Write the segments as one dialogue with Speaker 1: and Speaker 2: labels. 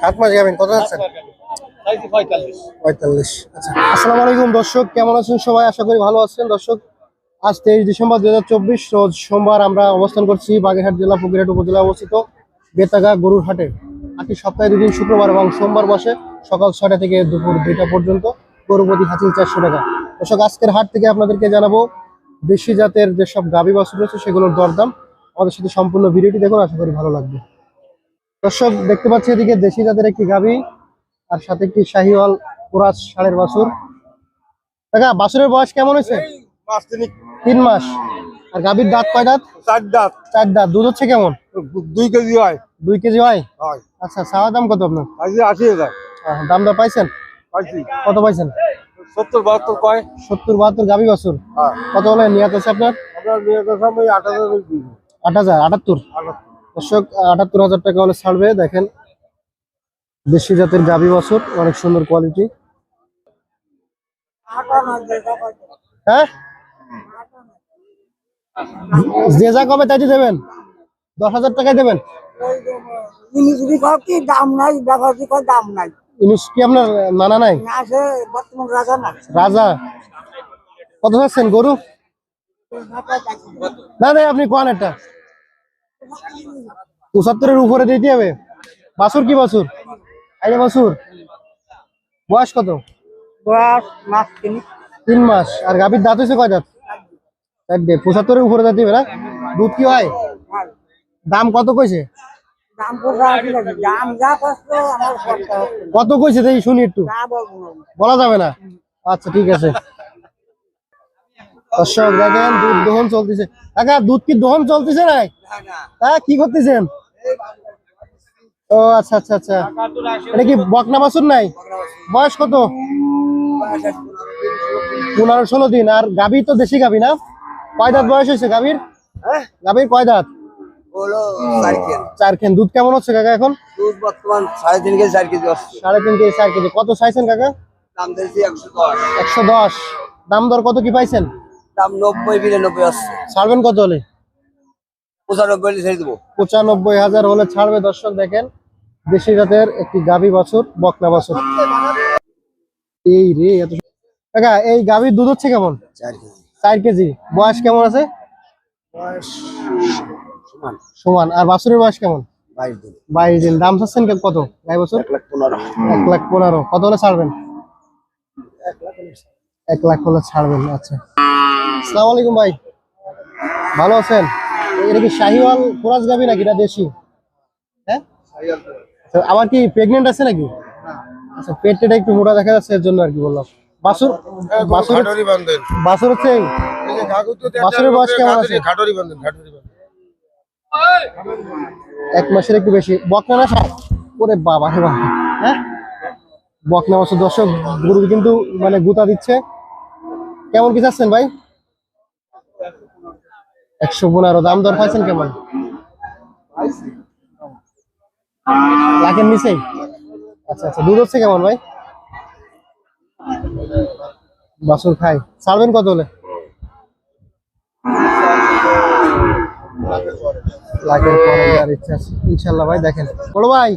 Speaker 1: সাত মাস যাবেন কত যাচ্ছেন? পঁয়তাল্লিশ। আচ্ছা। আসসালামু আলাইকুম দর্শক কেমন আছেন সবাই? আশা করি ভালো আছেন। দর্শক আজ তেইশ ডিসেম্বর দুই রোজ সোমবার আমরা অবস্থান করছি বাগেরহাট জেলা ফকিরহাট উপজেলা অবস্থিত বেতাগা গরুর হাটে। আটটি সপ্তাহে দুদিন শুক্রবার এবং সোমবার বসে সকাল ছয়টা থেকে দুপুর দুইটা পর্যন্ত গরু প্রতি হাতিল চারশো টাকা। দর্শক আজকের হাট থেকে আপনাদেরকে জানাব দেশি জাতের যেসব গাভী বাছুর রয়েছে সেগুলোর দরদাম। আমাদের সাথে সম্পূর্ণ ভিডিওটি দেখুন আশা করি ভালো লাগবে। দর্শক দেখতে পাচ্ছি এদিকে দেশি জাতের একটি গাভী আর সাথে একটি শাহিওয়াল কোরাস ষাঁড়ের বাছুর। দেখা বাছুরের বয়স কেমন হয়েছে? তিন মাস। আর গাভীর দাঁত কয় দাঁত?
Speaker 2: চার দাঁত।
Speaker 1: চার দাঁত। দুধ হচ্ছে কেমন?
Speaker 2: দুই কেজি হয়।
Speaker 1: দুই কেজি হয়?
Speaker 2: হয়।
Speaker 1: আচ্ছা চাওয়া দাম কত আপনার?
Speaker 2: আশি হাজার।
Speaker 1: দাম দর পাইছেন? কত পাইছেন?
Speaker 2: সত্তর বাহাত্তর কয়।
Speaker 1: সত্তর বাহাত্তর গাভী বাছুর।
Speaker 2: হ্যাঁ।
Speaker 1: কত বলে নিয়াত আছে আপনার?
Speaker 2: আপনার আমি আট হাজার
Speaker 1: আট হাজার আটাত্তর। দর্শক, আটাত্তর হাজার টাকা হলে ছাড়বে, দেখেন। দেশি জাতের গাভী বাছুর, অনেক সুন্দর কোয়ালিটি হ্যাঁ? যে যা কবে তাই দেবেন। দশ হাজার টাকায় দেবেন।
Speaker 3: দাম নাই দাম নাই
Speaker 1: ইনুস কি আপনার নানা নাই?
Speaker 3: রাজা।
Speaker 1: কত যাচ্ছেন গরু? না না, আপনি কোন একটা। পঁচাত্তরের উপরে দিতে হবে। বাছুর কি বাসুর আইরে বাছুর। বয়স কত?
Speaker 3: তিনি।
Speaker 1: মাস। আর গাভীর দাঁত হয়েছে কয় দাঁত? পঁচাত্তরের উপরে দিতে হবে না? দুধ কি হয়? দাম কত কইছে? কত কইছে দেখি শুনি একটু।
Speaker 3: না না।
Speaker 1: বলা যাবে না। আচ্ছা ঠিক আছে। দর্শক দেখেন দুধ দহন চলতেছে। কাকা দুধ কি দহন চলতেছে নাই? হ্যাঁ কি করতেছেন? ও আচ্ছা আচ্ছা আচ্ছা। এটা কি বকনা বাছুর নাই? বয়স কত? পনেরো ষোলো দিন। আর তো দেশি গাভী না? কয় দাঁত বয়স হয়েছে গাভীর? গাভীর কয় দাঁত? দুধ কেমন হচ্ছে কাকা এখন?
Speaker 3: দুধ বর্তমান সাড়ে তিন কেজি চার কেজি
Speaker 1: সাড়ে তিন কেজি চার কেজি। কত চাইছেন কাকা?
Speaker 3: দাম দিয়েছি একশো দশ।
Speaker 1: একশো দশ। দাম দর কত কি পাইছেন?
Speaker 3: দাম নব্বই বিরানব্বই আসছে
Speaker 1: ছাড়বেন কত হলে?
Speaker 3: পঁচানব্বই হলে ছেড়ে দেবো।
Speaker 1: পঁচানব্বই হাজার হলে ছাড়বে দর্শক দেখেন দেশি জাতের একটি গাভী বাছুর বকনা বাছুর। এই রে এত কাকা এই গাভীর দুধ হচ্ছে কেমন?
Speaker 3: চার কেজি।
Speaker 1: বয়স কেমন আছে?
Speaker 3: সমান।
Speaker 1: আর বাছুরের বয়স কেমন?
Speaker 3: বাইশ দিন।
Speaker 1: দাম চাচ্ছেন কত? গাই বছর?
Speaker 3: এক লাখ পনেরো।
Speaker 1: কত হলে ছাড়বেন? এক লাখ হলে ছাড়বেন আচ্ছা। আসসালামু আলাইকুম ভাই। ভালো আছেন? এটা কি শাহিওয়াল কোরাস গাবি নাকি? এটা দেশি? হ্যাঁ? আবার কি প্রেগনেন্ট আছে নাকি? আচ্ছা পেটটা একটু মোটা দেখা যাচ্ছে এর জন্য আর কি বললাম। বাসুর বাসুর বাসুর হচ্ছে বয়স কেমন আছে?
Speaker 2: বান্ধেন
Speaker 1: এক মাসের একটু বেশি। বকনা না সার ওরে বাবা রে বাবা। হ্যাঁ? বকনা দর্শক গরু কিন্তু মানে গুতা দিচ্ছে। কেমন কি চাচ্ছেন ভাই? একশো পনেরো। দাম দর পাইছেন কেমন? লাখের নিচেই আচ্ছা আচ্ছা। দুধ হচ্ছে কেমন ভাই? বাসুর খাই ছাড়বেন কত হলে? লাখের পরে ইচ্ছা আছে। ইনশাল্লাহ ভাই দেখেন। বড় ভাই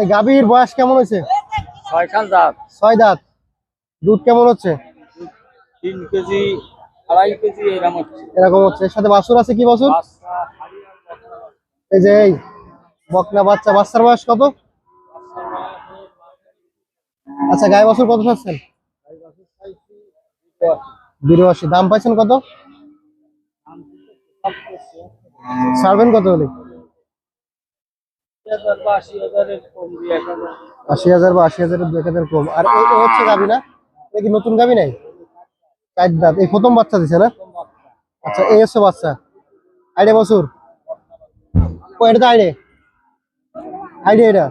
Speaker 1: এই গাভীর বয়স কেমন হয়েছে?
Speaker 3: ছয়খান দাম
Speaker 1: ছয় দাঁত। দুধ কেমন হচ্ছে?
Speaker 3: তিন কেজি আড়াই কেজি এরকম হচ্ছে।
Speaker 1: এরকম হচ্ছে। এর সাথে বাছুর আছে কি বাছুর? এই যে এই বকনা বাচ্চা। বাচ্চার বয়স কত? আচ্ছা গায়ে বাছুর কত চাচ্ছেন? বিরাশি। দাম পাইছেন কত? ছাড়বেন কত হলে? আশি হাজার বা আশি হাজারের দু হাজার কম। আর এই হচ্ছে গাবি না? এই কি নতুন গাবি নাই? দাঁত। এই প্রথম বাচ্চা দিছে না? আচ্ছা এই হচ্ছে বাচ্চা। আইডে বছর ও এটা আইডে আইডে এটা?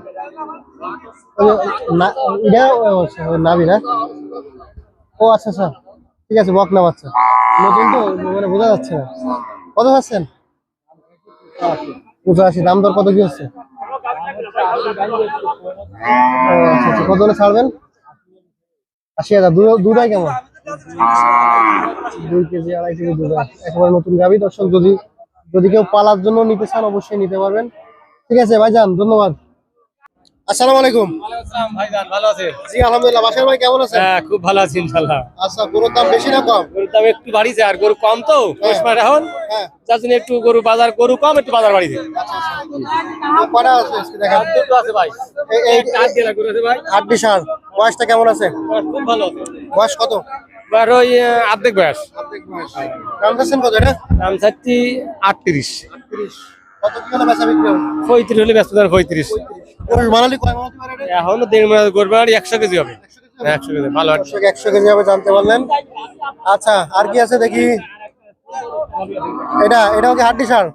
Speaker 1: না ও আচ্ছা আচ্ছা। ঠিক আছে বক মানে দাম দর কত কি হচ্ছে? আচ্ছা আচ্ছা। ছাড়বেন? আশি হাজার। দুধ কেমন? দুই কেজি আড়াই কেজি দুধ একেবারে নতুন গাভী। দর্শক যদি যদি কেউ পালার জন্য নিতে চান অবশ্যই নিতে পারবেন। ঠিক আছে ভাইজান ধন্যবাদ। আসসালামু আলাইকুম।
Speaker 2: ভাইজান ভালো আছে
Speaker 1: জি আলহামদুলিল্লাহ। বাসার ভাই কেমন আছেন?
Speaker 2: হ্যাঁ খুব ভালো আছি
Speaker 1: আচ্ছা গরুর দাম বেশি না কম?
Speaker 2: গরুর দাম একটু বাড়িছে আর গরু কম তো এখন।
Speaker 1: হ্যাঁ।
Speaker 2: যার জন্য একটু গরু বাজার গরু কম একটু বাজার বাড়িছে।
Speaker 1: কটা আছে আজকে দেখেন
Speaker 2: দুটো আছে ভাই।
Speaker 1: এই- এই
Speaker 2: চার গরু আছে ভাই।
Speaker 1: বয়সটা কেমন আছে?
Speaker 2: খুব ভালো আছে।
Speaker 1: বয়স কত?
Speaker 2: আর ওই অর্ধেক বয়স।
Speaker 1: দাম চাচ্ছেন কত এটা?
Speaker 2: দাম চাচ্ছি আটত্রিশ।
Speaker 1: হলে
Speaker 2: পঁয়ত্রিশ ব্যস্ত পঁয়ত্রিশ।
Speaker 1: এটা?
Speaker 2: এখনও দেড় মাস গরু একশো কেজি হবে। একশো কেজি ভালো
Speaker 1: একশো কেজি হবে জানতে পারলেন। আচ্ছা আর কি আছে দেখি? এটা এটাও কি হাড্ডি সার?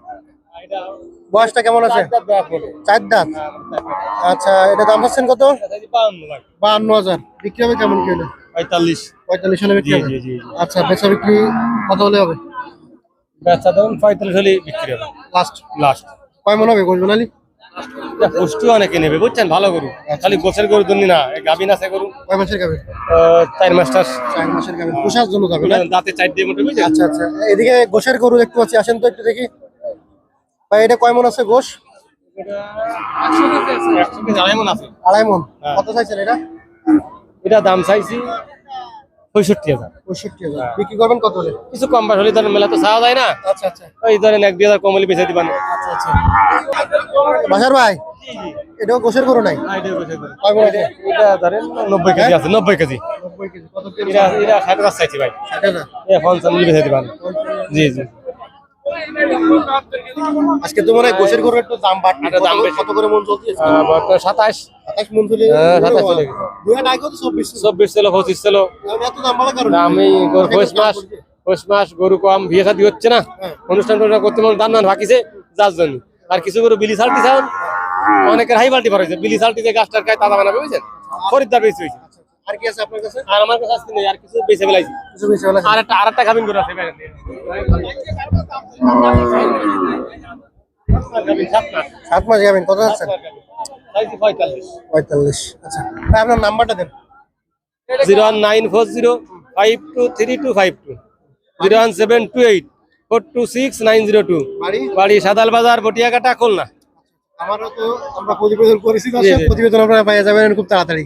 Speaker 1: বয়সটা কেমন আছে? চার দাঁত আচ্ছা এটা দাম পাচ্ছেন কত? বাহান্ন হাজার। বিক্রি হবে কেমন কি হলে?
Speaker 2: পঁয়তাল্লিশ।
Speaker 1: পঁয়তাল্লিশ হলে বিক্রি হবে?
Speaker 2: জি জি। জি।
Speaker 1: আচ্ছা বেচা বিক্রি কত হলে হবে?
Speaker 2: বেচা ধরুন পঁয়তাল্লিশ হলে বিক্রি হবে।
Speaker 1: লাস্ট
Speaker 2: লাস্ট
Speaker 1: কয় মন হবে বানালি
Speaker 2: পুষ্টি অনেকে নেবে বুঝছেন? ভালো গরু। খালি গোছের গরু না গাভিন আছে গরু।
Speaker 1: কয় মাসের গাবে
Speaker 2: আহ, চার মাস্টার।
Speaker 1: চার মাসের গাবে পোষার জন্য যাবে না?
Speaker 2: দাঁতে চার দিয়ে মোটে বুঝছেন?
Speaker 1: আচ্ছা আচ্ছা। এদিকে গোশের গরু দেখতে পাচ্ছি আসেন তো একটু দেখি। ভাই এটা কয় মন আছে গোশ?
Speaker 2: কেজি আড়াই মণ আছে।
Speaker 1: আড়াই মন।
Speaker 2: হ্যাঁ।
Speaker 1: কত চাইছেন এটা?
Speaker 2: এটা দাম চাইছি পঁয়ষট্টি হাজার।
Speaker 1: পঁয়ষট্টি হাজার। বিক্রি করবেন কত হলে
Speaker 2: কিছু কম বাস হলে ধরেন মেলা তো চাওয়া যায় না।
Speaker 1: আচ্ছা আচ্ছা।
Speaker 2: ওই ধরেন এক দুই হাজার কম হলে বেঁচে দিবান।
Speaker 1: আচ্ছা আচ্ছা। বাসার ভাই এটাও গরু নাই? আছে
Speaker 2: এটা ধরেন নব্বই কেজি আছে নব্বই কেজি।
Speaker 1: নব্বই কেজি। কত কেজি?
Speaker 2: এটা এটা ষাট হাজার চাইছি ভাই।
Speaker 1: ষাট হাজার।
Speaker 2: এ পঞ্চান্ন বেঁচে দিবান। জি জি।
Speaker 1: আজকে তো হয় গোশের গরুর একটু দাম
Speaker 2: একটা দাম
Speaker 1: কত- করে মন চলছে?
Speaker 2: সাতাশ
Speaker 1: আঠাশ মন চলে
Speaker 2: হ্যাঁ, 27 চলে গেছে।
Speaker 1: চব্বিশ ছিল।
Speaker 2: পঁচিশ ছিল। আমি পৌষ মাস পৌষ মাস গরু কম বিয়ে শাদী হচ্ছে না।
Speaker 1: হ্যাঁ।
Speaker 2: অনুষ্ঠান করতে মানুষ দান দান ভাকিছে যার জন্য। আর কিছু গরু বিলি সালটি চান। অনেকের হাই বাল্টি ভরেছে বিলি সালটি যে গাছটার খায় তাজা বানাবে বুঝছেন? খরিদ্দার বেশি হয়েছে।
Speaker 1: আর কি আছে আপনার কাছে?
Speaker 2: আর আমার কাছে আসতে নেই আর কিছু বেঁচে ফেলাইছি।
Speaker 1: কিছু বেশি বলা
Speaker 2: আর একটা আর একটা খাবিন করে আছে বাইরে দিয়ে। খাবিন সাত মাস।
Speaker 1: সাত কত যাচ্ছেন?
Speaker 2: পঁয়তাল্লিশ।
Speaker 1: পঁয়তাল্লিশ আচ্ছা। ভাই আপনার নাম্বারটা দেন।
Speaker 2: Zero one nine four zero five two three two five two. Zero one seven two eight four two six nine zero two.
Speaker 1: বাড়ি?
Speaker 2: সাদাল বাজার বটিয়াকাটা খুলনা।
Speaker 1: আমারও তো আমরা প্রতিবেদন করেছি। প্রতিবেদন আপনারা পেয়ে যাবেন খুব তাড়াতাড়ি।